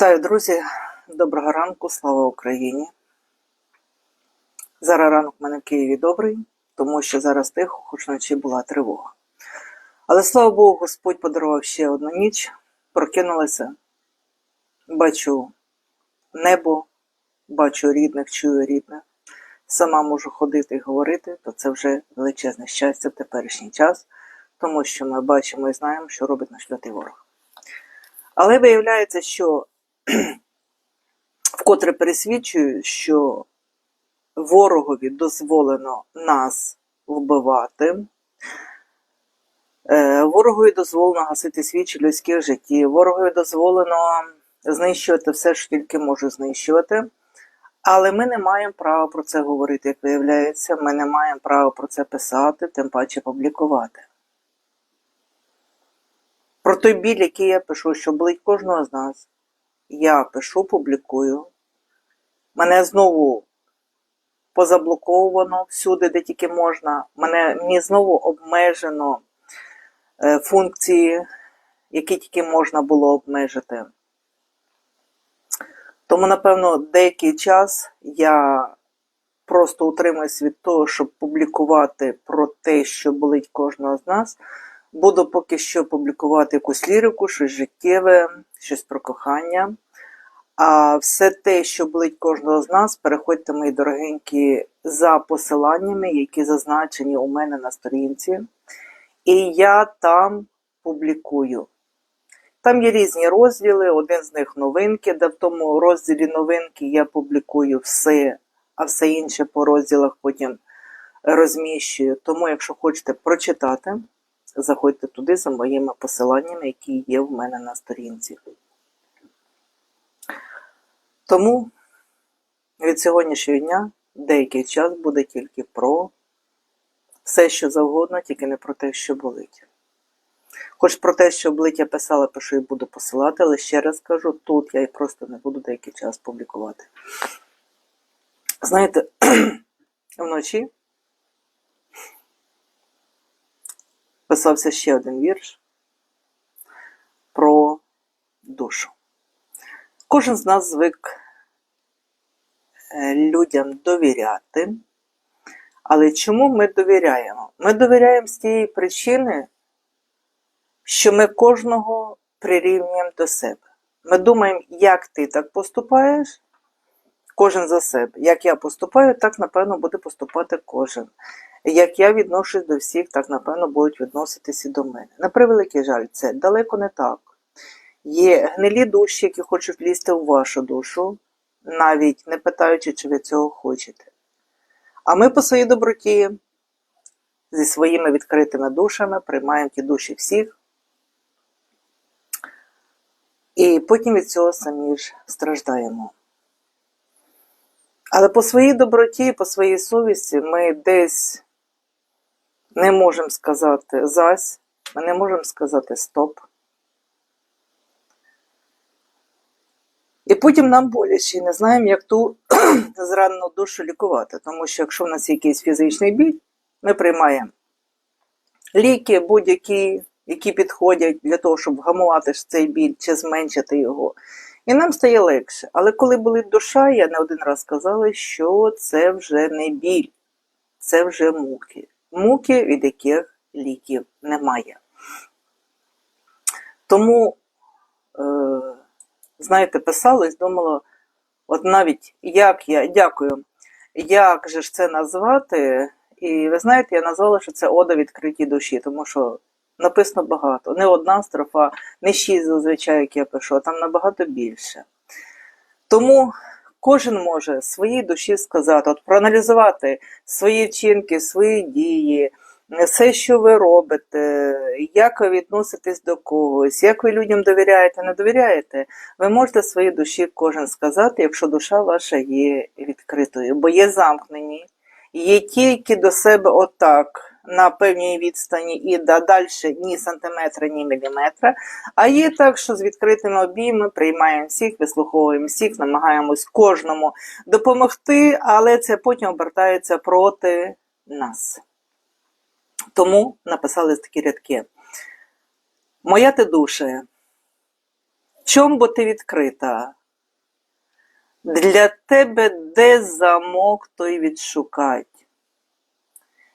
Вітаю, друзі! Доброго ранку, слава Україні! Зараз ранок в мене в Києві добрий, тому що зараз тихо, хоч вночі була тривога. Але слава Богу, Господь подарував ще одну ніч, прокинулася, бачу небо, бачу рідних, чую рідних. Сама можу ходити і говорити, то це вже величезне щастя в теперішній час, тому що ми бачимо і знаємо, що робить наш лютий ворог. Але виявляється, що вкотре пересвідчую, що ворогові дозволено нас вбивати, е, ворогові дозволено гасити свічі людських життів, ворогові дозволено знищувати все, що тільки може знищувати. Але ми не маємо права про це говорити, як виявляється, ми не маємо права про це писати, тим паче публікувати. Про той біль, який я пишу, що болить кожного з нас, я пишу, публікую. Мене знову позаблоковано всюди, де тільки можна. Мене мені знову обмежено е, функції, які тільки можна було обмежити. Тому, напевно, деякий час я просто утримуюсь від того, щоб публікувати про те, що болить кожного з нас. Буду поки що публікувати якусь лірику, щось життєве, щось про кохання. А все те, що болить кожного з нас, переходьте, мої дорогенькі, за посиланнями, які зазначені у мене на сторінці. І я там публікую. Там є різні розділи, один з них новинки, де в тому розділі новинки я публікую все, а все інше по розділах потім розміщую. Тому, якщо хочете прочитати, заходьте туди за моїми посиланнями, які є в мене на сторінці. Тому від сьогоднішнього дня деякий час буде тільки про все, що завгодно, тільки не про те, що болить. Хоч про те, що болить, я писала, пишу і буду посилати, але ще раз кажу, тут я і просто не буду деякий час публікувати. Знаєте, вночі писався ще один вірш про душу. Кожен з нас звик е, людям довіряти. Але чому ми довіряємо? Ми довіряємо з тієї причини, що ми кожного прирівнюємо до себе. Ми думаємо, як ти так поступаєш, кожен за себе. Як я поступаю, так, напевно, буде поступати кожен. Як я відношусь до всіх, так, напевно, будуть відноситися і до мене. На превеликий жаль, це далеко не так. Є гнилі душі, які хочуть лізти у вашу душу, навіть не питаючи, чи ви цього хочете. А ми по своїй доброті зі своїми відкритими душами приймаємо ті душі всіх. І потім від цього самі ж страждаємо. Але по своїй доброті, по своїй совісті ми десь не можемо сказати зась, ми не можемо сказати стоп. І потім нам боляче і не знаємо, як ту зранену душу лікувати. Тому що якщо в нас якийсь фізичний біль, ми приймаємо ліки будь-які, які підходять для того, щоб вгамувати цей біль чи зменшити його. І нам стає легше. Але коли болить душа, я не один раз сказала, що це вже не біль, це вже муки. Муки, від яких ліків немає. Тому. Е знаєте, писала і думала, от навіть як я, дякую, як же ж це назвати? І ви знаєте, я назвала, що це ода відкритій душі, тому що написано багато. Не одна строфа, не шість зазвичай, як я пишу, а там набагато більше. Тому кожен може своїй душі сказати, от проаналізувати свої вчинки, свої дії все, що ви робите, як ви відноситесь до когось, як ви людям довіряєте, не довіряєте, ви можете своїй душі кожен сказати, якщо душа ваша є відкритою, бо є замкнені, є тільки до себе отак. На певній відстані і да, далі ні сантиметра, ні міліметра. А є так, що з відкритими обійми приймаємо всіх, вислуховуємо всіх, намагаємось кожному допомогти, але це потім обертається проти нас. Тому написали такі рядки. Моя ти душе, чом бо ти відкрита? Для тебе де замок той відшукать,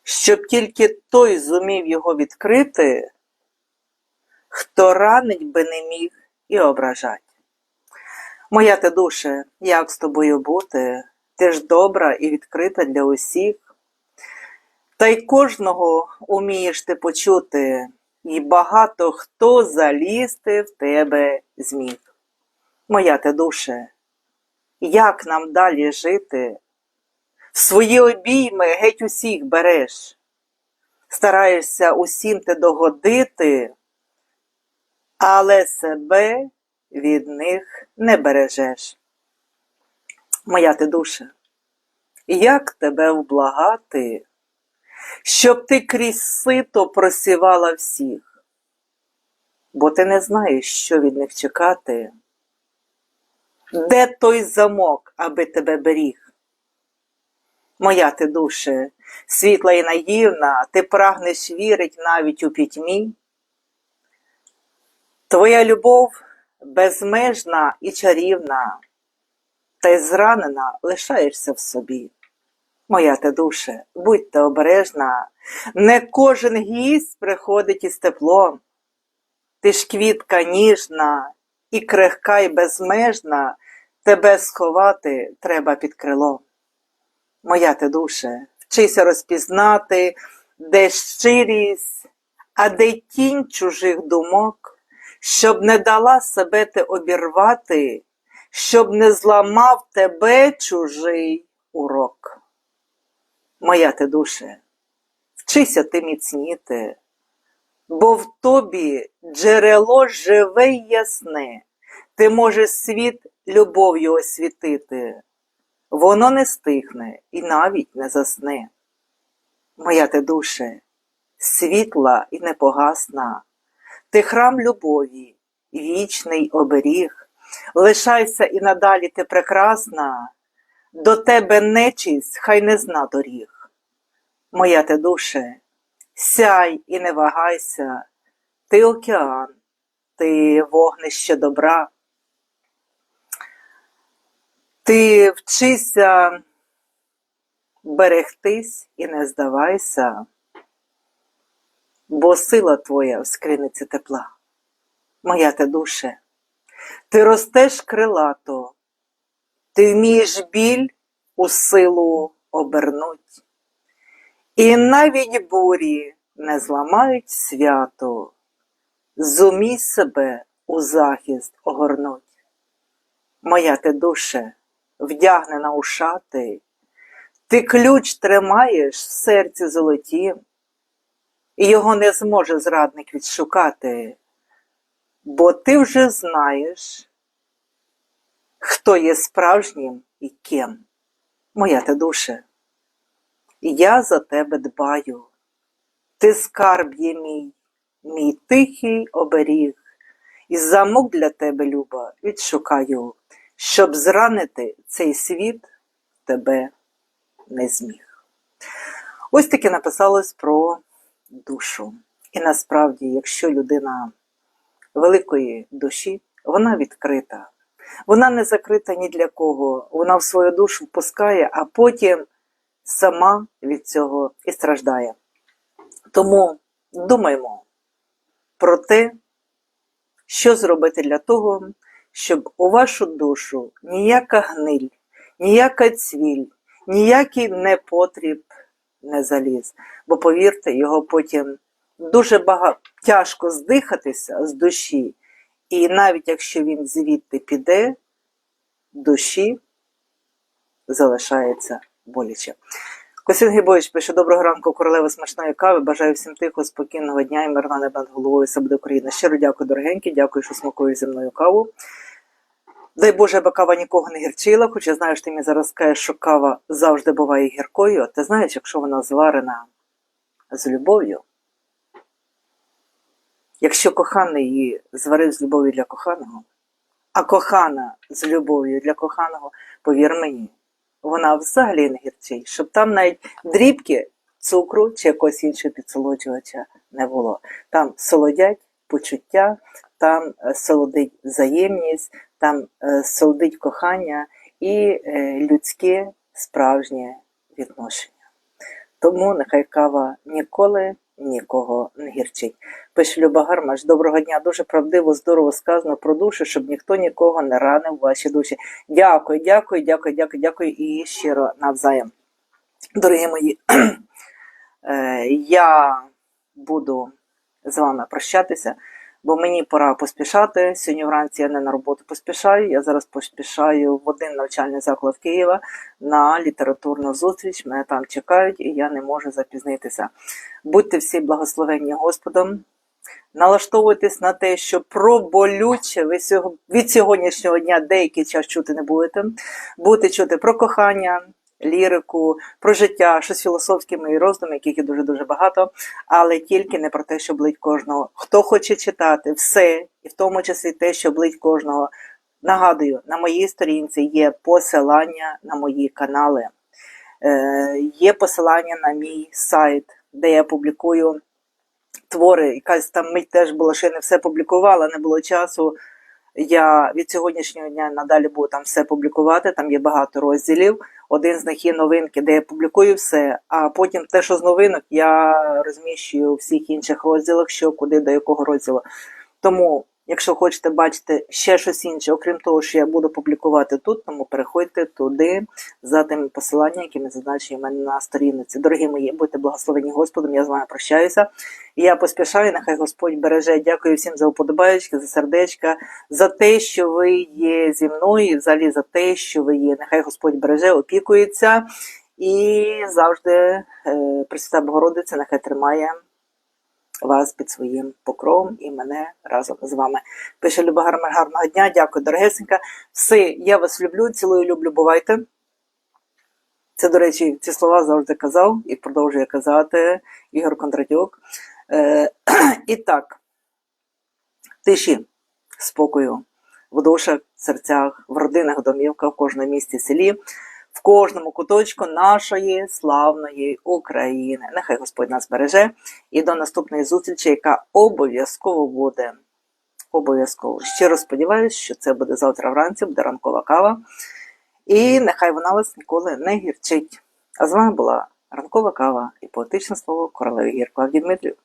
щоб тільки той зумів його відкрити, хто ранить би не міг і ображать. Моя ти душе, як з тобою бути? Ти ж добра і відкрита для усіх. Та й кожного умієш ти почути, і багато хто залізти в тебе зміг. Моя ти душе, як нам далі жити? Свої обійми геть усіх береш, стараєшся усім ти догодити, але себе від них не бережеш. Моя ти душе, як тебе вблагати, щоб ти крізь сито просівала всіх, бо ти не знаєш, що від них чекати, де той замок, аби тебе беріг. Моя ти душе, світла і наївна, ти прагнеш вірить навіть у пітьмі. Твоя любов безмежна і чарівна, та й зранена лишаєшся в собі. Моя ти душе, будьте обережна, не кожен гість приходить із теплом. Ти ж квітка ніжна і крихка й безмежна, тебе сховати треба під крилом. Моя ти душе, вчися розпізнати, де щирість, а де тінь чужих думок, щоб не дала себе ти обірвати, щоб не зламав тебе чужий урок. Моя ти душе, вчися ти міцніти, бо в тобі джерело живе й ясне, ти можеш світ любов'ю освітити, воно не стихне і навіть не засне. Моя ти душе, світла і непогасна, ти храм любові, вічний оберіг, лишайся і надалі ти прекрасна, до тебе нечість хай не зна доріг. Моя ти душе, сяй і не вагайся, ти океан, ти вогнище добра. Ти вчися берегтись і не здавайся, бо сила твоя в скриниці тепла. Моя ти душе, ти ростеш крилато, ти вмієш біль у силу обернуть. І навіть бурі не зламають свято, зумій себе у захист огорнуть. Моя ти душе, вдягнена у шати, ти ключ тримаєш в серці золотім, і його не зможе зрадник відшукати, бо ти вже знаєш, хто є справжнім і ким. Моя ти душе. Я за тебе дбаю. Ти скарб є мій, мій тихий оберіг, і замок для тебе, люба, відшукаю, щоб зранити цей світ тебе не зміг. Ось таке написалось про душу. І насправді, якщо людина великої душі, вона відкрита. Вона не закрита ні для кого. Вона в свою душу впускає, а потім сама від цього і страждає. Тому думаймо про те, що зробити для того, щоб у вашу душу ніяка гниль, ніяка цвіль, ніякий непотріб не заліз. Бо повірте, його потім дуже багато тяжко здихатися з душі. І навіть якщо він звідти піде, душі залишається боляче. Костянтин Грибович пише: Доброго ранку, королева смачної кави. Бажаю всім тихо, спокійного дня і мирна неба над головою. Все буде Україна. Щиро дякую, дорогенькі. Дякую, що смакуєш зі мною каву. Дай Боже, аби кава нікого не гірчила, хоча знаєш, ти мені зараз скажеш, що кава завжди буває гіркою. Ти знаєш, якщо вона зварена з любов'ю, якщо коханий її зварив з любов'ю для коханого, а кохана з любов'ю для коханого, повір мені, вона взагалі не гірчить, щоб там навіть дрібки цукру чи якогось іншого підсолоджувача не було. Там солодять почуття, там е, солодить взаємність, там е, солодить кохання і е, людське справжнє відношення. Тому нехай кава ніколи нікого не гірчить. Пише Люба Гармаш, доброго дня, дуже правдиво, здорово сказано про душу, щоб ніхто нікого не ранив ваші душі. Дякую, дякую, дякую, дякую, дякую і щиро навзаєм. Дорогі мої, е, я буду з вами прощатися, бо мені пора поспішати. Сьогодні вранці я не на роботу поспішаю. Я зараз поспішаю в один навчальний заклад Києва на літературну зустріч. Мене там чекають, і я не можу запізнитися. Будьте всі благословенні Господом. Налаштовуйтесь на те, що про болюче ви від сьогоднішнього дня деякий час чути не будете. Будете чути про кохання, лірику, про життя, щось філософське мої роздуми, яких є дуже-дуже багато, але тільки не про те, що болить кожного. Хто хоче читати все, і в тому числі те, що болить кожного. Нагадую, на моїй сторінці є посилання на мої канали, е, є посилання на мій сайт, де я публікую твори. Якась там мить теж була, що я не все публікувала, не було часу. Я від сьогоднішнього дня надалі буду там все публікувати. Там є багато розділів. Один з них є новинки, де я публікую все. А потім те, що з новинок, я розміщую у всіх інших розділах, що куди до якого розділу. Тому, якщо хочете бачити ще щось інше, окрім того, що я буду публікувати тут, тому переходьте туди за тими посиланнями, які ми зазначені в мене на сторінці. Дорогі мої, будьте благословені Господом. Я з вами прощаюся. Я поспішаю, нехай Господь береже. Дякую всім за уподобаєчки, за сердечка, за те, що ви є зі мною, і взагалі за те, що ви є. Нехай Господь береже, опікується і завжди е, Пресвята Богородиця нехай тримає вас під своїм покровом і мене разом з вами. Пише Люба Гармар, гарного дня. Дякую, дорогесенька. Все, я вас люблю, цілую, люблю, бувайте. Це, до речі, ці слова завжди казав і продовжує казати Ігор Кондратюк. Е, і так, тиші, спокою, в душах, серцях, в родинах, домівках, в кожному місті, селі, в кожному куточку нашої славної України. Нехай Господь нас береже. І до наступної зустрічі, яка обов'язково буде. Обов'язково. Щиро сподіваюся, що це буде завтра вранці, буде ранкова кава. І нехай вона вас ніколи не гірчить. А з вами була ранкова кава і поетичне слово королеви Гір Дмитрів.